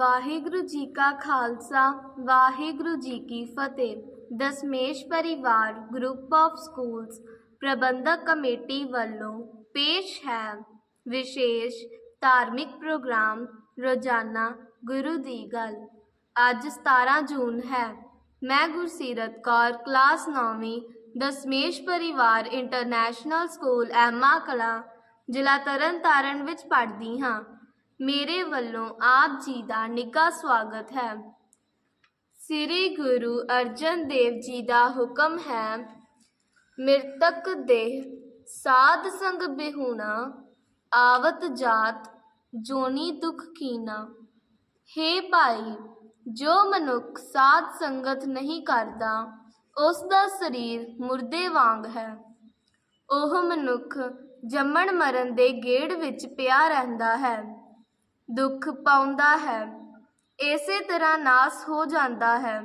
ਵਾਹਿਗੁਰੂ ਜੀ ਕਾ ਖਾਲਸਾ, ਵਾਹਿਗੁਰੂ ਜੀ ਕੀ ਫਤਿਹ। Dasmesh Parivar group of schools Parbandhak committee ਵੱਲੋਂ ਪੇਸ਼ ਹੈ ਵਿਸ਼ੇਸ਼ ਧਾਰਮਿਕ ਪ੍ਰੋਗਰਾਮ ਰੋਜ਼ਾਨਾ ਗੁਰੂ ਦੀ ਗੱਲ। ਅੱਜ 17 ਜੂਨ ਹੈ। ਮੈਂ ਗੁਰਸੀਰਤ ਕੌਰ, ਕਲਾਸ 9ਵੀਂ Dasmesh Parivar international school, Emma ਕਲਾ, ਜ਼ਿਲ੍ਹਾ ਤਰਨਤਾਰਨ ਵਿੱਚ ਪੜ੍ਹਦੀ ਹਾਂ। ਮੇਰੇ ਵੱਲੋਂ ਆਪ ਜੀ ਦਾ ਨਿੱਘਾ ਸਵਾਗਤ ਹੈ। ਸ੍ਰੀ ਗੁਰੂ ਅਰਜਨ ਦੇਵ ਜੀ ਦਾ ਹੁਕਮ ਹੈ, ਮਿਰਤਕ ਦੇਹ ਸਾਧ ਸੰਗ ਬਿਹੂਣਾ, ਆਵਤ ਜਾਤ, ਜੋਨੀ ਦੁਖ ਕੀਨਾ। ਹੇ ਭਾਈ, ਜੋ ਮਨੁੱਖ ਸਾਧ ਸੰਗਤ ਨਹੀਂ ਕਰਦਾ, ਉਸ ਦਾ ਸਰੀਰ ਮੁਰਦੇ ਵਾਂਗ ਹੈ। ਉਹ ਮਨੁੱਖ ਜੰਮਣ ਮਰਨ ਦੇ ਗੇੜ ਵਿੱਚ ਪਿਆ ਰਹਿੰਦਾ ਹੈ। ਦੁੱਖ ਪਾਉਂਦਾ ਹੈ। ਇਸੇ ਤਰ੍ਹਾਂ ਨਾਸ ਹੋ ਜਾਂਦਾ ਹੈ।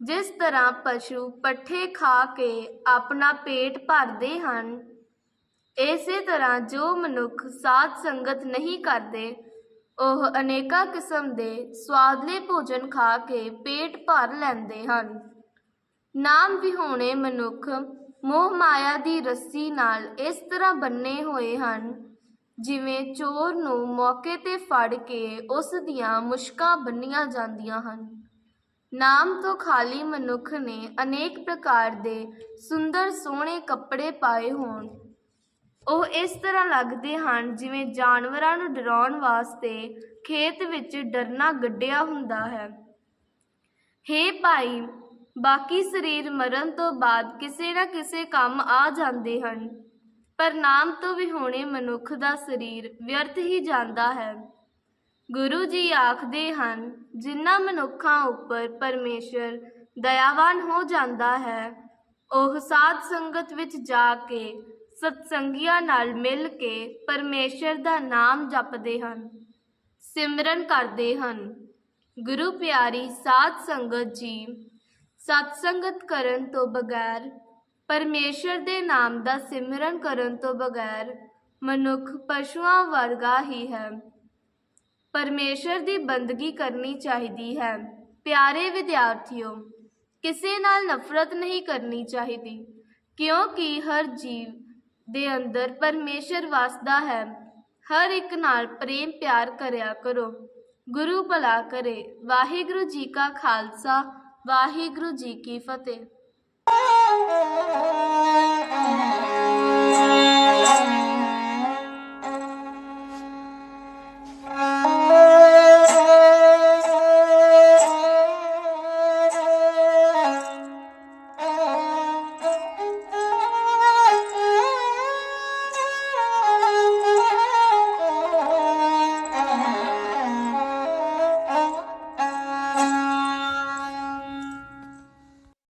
ਜਿਸ ਤਰ੍ਹਾਂ ਪਸ਼ੂ ਪੱਠੇ ਖਾ ਕੇ ਆਪਣਾ ਪੇਟ ਭਰਦੇ ਹਨ, ਇਸੇ ਤਰ੍ਹਾਂ ਜੋ ਮਨੁੱਖ ਸਾਧ ਸੰਗਤ ਨਹੀਂ ਕਰਦੇ, ਉਹ ਅਨੇਕਾਂ ਕਿਸਮ ਦੇ ਸਵਾਦਲੇ ਭੋਜਨ ਖਾ ਕੇ ਪੇਟ ਭਰ ਲੈਂਦੇ ਹਨ। ਨਾਮ ਵਿਹੋਣੇ ਮਨੁੱਖ ਮੋਹ ਮਾਇਆ ਦੀ ਰੱਸੀ ਨਾਲ ਇਸ ਤਰ੍ਹਾਂ ਬੰਨੇ ਹੋਏ ਹਨ ਜਿਵੇਂ ਚੋਰ ਨੂੰ ਮੌਕੇ ਤੇ ਫੜ ਕੇ ਉਸ ਦੀਆਂ ਮੁਸ਼ਕਾਂ ਬੰਨੀਆਂ ਜਾਂਦੀਆਂ ਹਨ। ਨਾਮ ਤੋਂ ਖਾਲੀ ਮਨੁੱਖ ਨੇ ਅਨੇਕ ਪ੍ਰਕਾਰ ਦੇ ਸੁੰਦਰ ਸੋਹਣੇ ਕੱਪੜੇ ਪਾਏ ਹੋਣ। ਉਹ ਇਸ ਤਰ੍ਹਾਂ ਲੱਗਦੇ ਹਨ ਜਿਵੇਂ ਜਾਨਵਰਾਂ ਨੂੰ ਡਰਾਉਣ ਵਾਸਤੇ ਖੇਤ ਵਿੱਚ ਡਰਨਾ ਗੱਡਿਆ ਹੁੰਦਾ ਹੈ। ਹੇ ਭਾਈ, ਬਾਕੀ ਸਰੀਰ ਮਰਨ ਤੋਂ ਬਾਅਦ ਕਿਸੇ ਨਾ ਕਿਸੇ ਕੰਮ ਆ ਜਾਂਦੇ ਹਨ। ਪਰ ਨਾਮ ਤੋਂ ਵਿਹੋਣੇ ਮਨੁੱਖ ਦਾ ਸਰੀਰ ਵਿਅਰਥ ਹੀ ਜਾਂਦਾ ਹੈ। ਗੁਰੂ ਜੀ ਆਖਦੇ ਹਨ, ਜਿਨ੍ਹਾਂ ਮਨੁੱਖਾਂ ਉੱਪਰ ਪਰਮੇਸ਼ਰ ਦਇਆਵਾਨ ਹੋ ਜਾਂਦਾ ਹੈ, ਉਹ ਸਾਧ ਸੰਗਤ ਵਿੱਚ ਜਾ ਕੇ ਸਤਸੰਗੀਆਂ ਨਾਲ ਮਿਲ ਕੇ ਪਰਮੇਸ਼ਰ ਦਾ ਨਾਮ ਜਪਦੇ ਹਨ, ਸਿਮਰਨ ਕਰਦੇ ਹਨ। ਗੁਰੂ ਪਿਆਰੀ ਸਾਧ ਸੰਗਤ ਜੀ, ਸਤਸੰਗਤ ਕਰਨ ਤੋਂ ਬਗੈਰ ਪਰਮੇਸ਼ਰ ਦੇ ਨਾਮ ਦਾ ਸਿਮਰਨ ਕਰਨ ਤੋਂ ਬਗੈਰ ਮਨੁੱਖ ਪਸ਼ੂਆਂ ਵਰਗਾ ਹੀ ਹੈ। ਪਰਮੇਸ਼ਰ ਦੀ ਬੰਦਗੀ ਕਰਨੀ ਚਾਹੀਦੀ ਹੈ। ਪਿਆਰੇ ਵਿਦਿਆਰਥੀਓ, ਕਿਸੇ ਨਾਲ ਨਫ਼ਰਤ ਨਹੀਂ ਕਰਨੀ ਚਾਹੀਦੀ, ਕਿਉਂਕਿ ਹਰ ਜੀਵ ਦੇ ਅੰਦਰ ਪਰਮੇਸ਼ਰ ਵਸਦਾ ਹੈ। ਹਰ ਇੱਕ ਨਾਲ ਪ੍ਰੇਮ ਪਿਆਰ ਕਰਿਆ ਕਰੋ। ਗੁਰੂ ਭਲਾ ਕਰੇ। ਵਾਹਿਗੁਰੂ ਜੀ ਕਾ ਖਾਲਸਾ, ਵਾਹਿਗੁਰੂ ਜੀ ਕੀ ਫਤਿਹ। Música